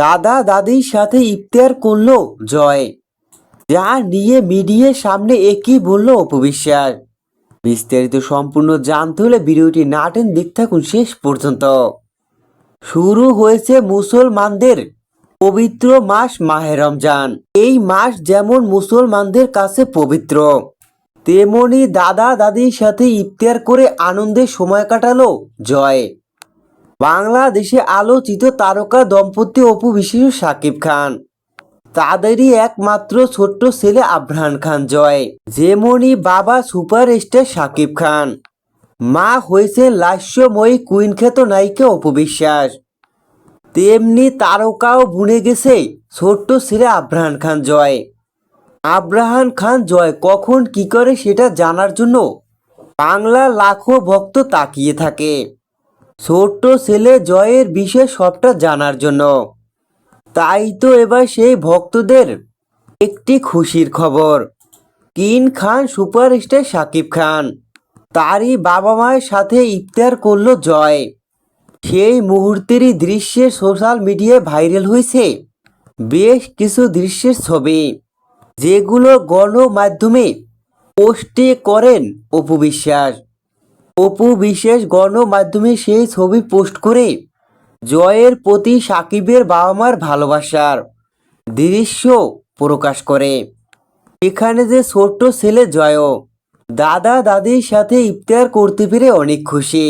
দাদা দাদির সাথে ইফতার করল জয়, যা নিয়ে মিডিয়ার সামনে একই বলল অপবিশ্বাস বিস্তারিত সম্পূর্ণ জানতে হলে ভিডিওটি নাটেন দিক থাকুন শেষ পর্যন্ত। শুরু হয়েছে মুসলমানদের পবিত্র মাস মাহে রমজান। এই মাস যেমন মুসলমানদের কাছে পবিত্র, তেমনি দাদা দাদির সাথে ইফতার করে আনন্দে সময় কাটালো জয়। বাংলাদেশে আলোচিত তারকা দম্পতি অপু বিশেষ সাকিব খান। তাদেরই একমাত্র ছোট্ট ছেলে আবরাহান খান জয় যেমনি বাবা সুপারস্টার সাকিব খান। মা হয়েছে লাস্যময়ী কুইন খ্যাত নায়িকা অপবিশ্বাস তেমনি তারকাও বুনে গেছে ছোট্ট ছেলে আব্রাহান খান জয়। আব্রাহান খান জয় কখন কি করে সেটা জানার জন্য বাংলা লাখো ভক্ত তাকিয়ে থাকে। ছোট্ট ছেলে জয়ের বিষয়ে সবটা জানার জন্য। তাই তো এবার সেই ভক্তদের একটি খুশির খবর। কিন খান সুপারস্টার সাকিব খান, তারই বাবা মায়ের সাথে ইফতার করল জয়। সেই মুহূর্তেরই দৃশ্যে সোশ্যাল মিডিয়ায় ভাইরাল হয়েছে বেশ কিছু দৃশ্যের ছবি, যেগুলো গণমাধ্যমে পোস্টে করেন অপু বিশ্বাস। অপু বিশেষ গণমাধ্যমে সেই ছবি পোস্ট করে জয়ের প্রতি সাকিবের বাবা মার ভালোবাসার দৃশ্য প্রকাশ করে। এখানে যে ছোট্ট ছেলে জয় দাদা দাদির সাথে ইফতার করতে পেরে অনেক খুশি।